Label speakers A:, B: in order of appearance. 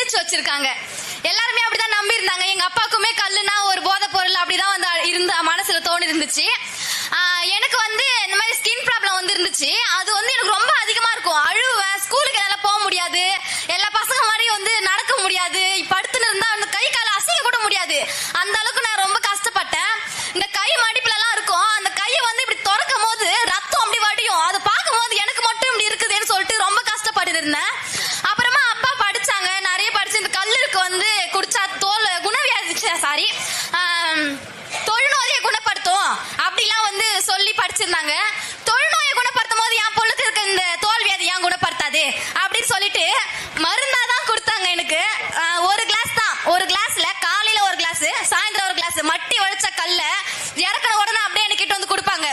A: திணிச்சு வச்சிருக்காங்க. எல்லாருமே அப்படிதான் நம்பி இருந்தாங்க எங்க அப்பாக்குமே கல்லுனா ஒரு போதை பொருள் அப்படிதான் வந்து இருந்த மனசுல தோணி இருந்துச்சு எனக்கு வந்து இந்த மாதிரி ஸ்கின் ப்ராப்ளம் வந்து இருந்துச்சு அது வந்து எனக்கு ரொம்ப அதிகமா இருக்கும். அழுவேன் ஸ்கூலுக்கு என்னால போக முடியாது. எல்லா பசங்க மாதிரி வந்து நடக்க முடியாது. படுத்துன்னு இருந்தா அந்த கை கால அசைக்க கூட முடியாது. அந்த அளவுக்கு நான் ரொம்ப கஷ்டப்பட்டேன். இந்த கை மடிப்புல எல்லாம் இருக்கும். அந்த கையை வந்து இப்படி திறக்கும் போது ரத்தம் அப்படி வடியும். அதை பார்க்கும் போது எனக்கு மட்டும் இப்படி இருக்குதுன்னு சொல்லிட்டு ரொம்ப கஷ்டப்பட்டு இருந்தேன். தொழுநோயை குணப்படுத்தும். அப்படிலாம் வந்து சொல்லி படிச்சிருந்தாங்க. தொழுநோயை குணப்படுத்தும் போது என் பொண்ணுக்கு இருக்க இந்த தோல்வி வியாதி ஏன் குணப்படுத்தாது? அப்படின்னு சொல்லிட்டு மருந்தா தான் கொடுத்தாங்க எனக்கு. ஒரு கிளாஸ் தான். ஒரு கிளாஸ்ல காலையில ஒரு கிளாஸ் சாயந்தரம் ஒரு கிளாஸ் மட்டி உழைச்ச கல்ல இறக்குற உடனே அப்படியே எனக்கு கிட்ட வந்து கொடுப்பாங்க.